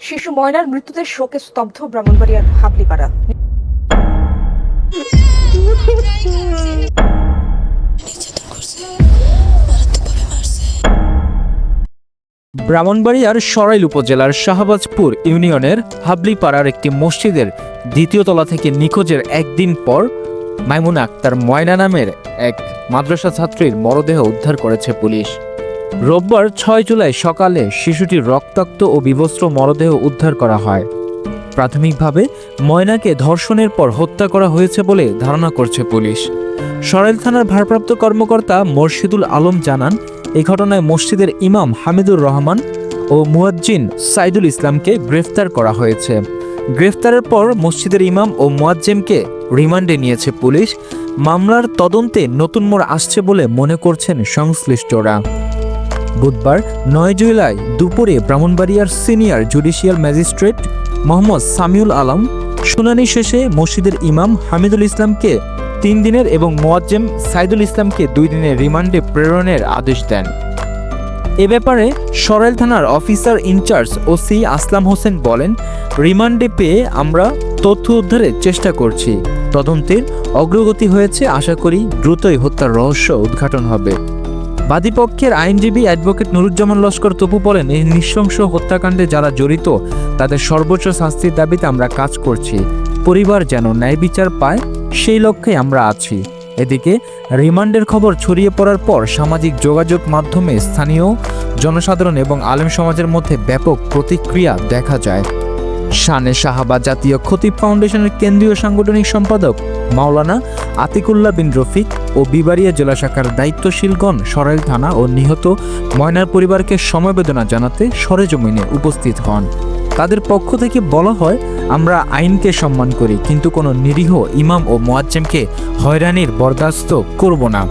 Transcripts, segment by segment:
শিশু ময়নার মৃত্যুতে শোকে স্তব্ধ ব্রাহ্মণবাড়িয়ার হাবলিপাড়া। ব্রাহ্মণবাড়িয়ার সরাইল উপজেলার শাহবাজপুর ইউনিয়নের হাবলিপাড়ার একটি মসজিদের দ্বিতীয় তলা থেকে নিখোঁজের একদিন পর মাইমুনা আক্তার ময়না নামের এক মাদ্রাসা ছাত্রীর মরদেহ উদ্ধার করেছে পুলিশ। রোববার ছয় জুলাই সকালে শিশুটির রক্তাক্ত ও বিবস্ত্র মরদেহ উদ্ধার করা হয়। প্রাথমিকভাবে ময়নাকে ধর্ষণের পর হত্যা করা হয়েছে বলে ধারণা করছে পুলিশ। সরাইল থানার ভারপ্রাপ্ত কর্মকর্তা মর্শিদুল আলম জানান এই ঘটনায় মসজিদের ইমাম হামিদুর রহমান ও মুয়াজ্জিন সাইদুল ইসলামকে গ্রেফতার করা হয়েছে। গ্রেফতারের পর মসজিদের ইমাম ও মুয়াজ্জিমকে রিমান্ডে নিয়েছে পুলিশ। মামলার তদন্তে নতুন মোড় আসছে বলে মনে করছেন সংশ্লিষ্টরা। বুধবার নয় জুলাই দুপুরে ব্রাহ্মণবাড়িয়ার senior judicial magistrate Mohammad Samiul Alam, শুনানি শেষে মসজিদের ইমাম হামিদুল ইসলামকে তিন দিনের এবং মোয়াজ্জেম সাইদুল ইসলামকে দুই দিনের রিমান্ডে প্রেরণের আদেশ দেন। এ ব্যাপারে সরাইল থানার officer in charge OC Aslam Hossain বলেন, রিমান্ডে পেয়ে আমরা তথ্য উদ্ধারের চেষ্টা করছি। তদন্তের অগ্রগতি হয়েছে, আশা করি দ্রুতই হত্যার রহস্য উদ্ঘাটন হবে। বাদীপক্ষের আইনজীবী অ্যাডভোকেট নুরুজ্জামান লস্কর তপু বলেন, এই নৃশংস হত্যাকাণ্ডে যারা জড়িত, তাদের সর্বোচ্চ শাস্তির দাবিতে আমরা কাজ করছি। পরিবার যেন ন্যায় বিচার পায়, সেই লক্ষ্যে আমরা আছি। এদিকে, রিমান্ডের খবর ছড়িয়ে পড়ার পর সামাজিক যোগাযোগ মাধ্যমে স্থানীয় জনসাধারণ এবং আলেম সমাজের মধ্যে ব্যাপক প্রতিক্রিয়া দেখা যায়। শানে সাহাবা জাতীয় খতিব ফাউন্ডেশনের কেন্দ্রীয় সাংগঠনিক সম্পাদক মাওলানা আতিকুল্লাহ বিন রফিক ও বিবাড়িয়া জেলা শাখার দায়িত্বশীলগণ সরাইল থানা ও নিহত ময়নার পরিবারকে সমবেদনা জানাতে সরেজমিনে উপস্থিত হন। তাদের পক্ষ থেকে বলা হয়, আমরা আইনকে সম্মান করি, কিন্তু কোনো নিরীহ ইমাম ও মোয়াজ্জেমকে হয়রানির বরদাস্ত করব না।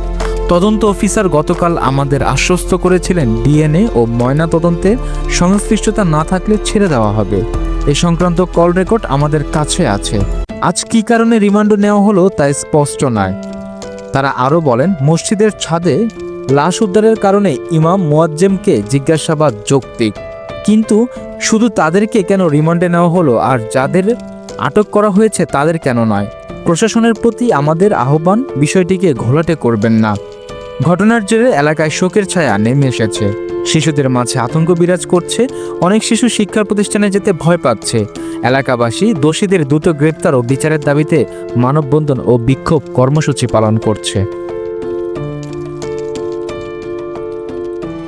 তদন্ত অফিসার গতকাল আমাদের আশ্বস্ত করেছিলেন ডিএনএ ও ময়না তদন্তে সংশ্লিষ্টতা না থাকলে ছেড়ে দেওয়া হবে। এ সংক্রান্ত কল রেকর্ড আমাদের কাছে আছে। আজ কি কারণে রিমান্ড নেওয়া হলো তা স্পষ্ট নয়। তারা আরও বলেন, মসজিদের ছাদে লাশ উদ্ধারের কারণে ইমাম মোয়াজ্জেমকে জিজ্ঞাসাবাদ যৌক্তিক। কিন্তু শুধু তাদেরকে কেন রিমান্ডে নেওয়া হলো আর যাদের আটক করা হয়েছে তাদের কেন নয়? প্রশাসনের প্রতি আমাদের আহ্বান, বিষয়টিকে ঘোলাটে করবেন না। ঘটনার জেরে এলাকায় শোকের ছায়া নেমে এসেছে। শিশুদের মাঝে আতঙ্ক বিরাজ করছে, অনেক শিশু শিক্ষা প্রতিষ্ঠানে যেতে ভয় পাচ্ছে। এলাকাবাসী দোষীদের দ্রুত গ্রেপ্তার ও বিচারের দাবিতে মানববন্ধন ও বিক্ষোভ কর্মসূচি পালন করছে।